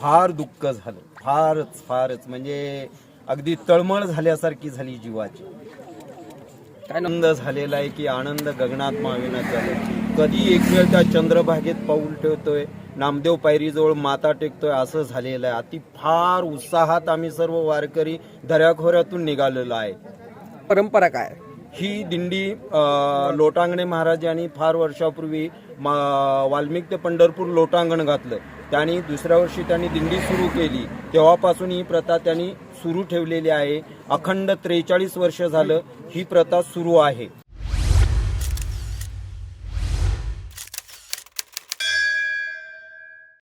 फार दुःख झालं. फारच फारच. म्हणजे अगदी तळमळ झाल्यासारखी झाली जीवाची. काय आनंद झालेला आहे की आनंद गगनात मावेनात झालं. कधी एक वेळ त्या चंद्रभागेत पाऊल ठेवतोय नामदेव पायरीजवळ माता टेकतोय असं झालेलं आहे. अति फार उत्साहात आम्ही सर्व वारकरी दऱ्याखोऱ्यातून निघालेलो आहे. परंपरा काय? ही दिंडी लोटांगणे महाराजांनी फार वर्षापूर्वी वाल्मिक ते पंढरपूर लोटांगण घातलं. त्यांनी दुसऱ्या वर्षी त्यांनी दिंडी सुरू केली. तेव्हापासून ही प्रथा त्यांनी सुरू ठेवलेली आहे. अखंड त्रेचाळीस वर्ष झालं ही प्रथा सुरू आहे.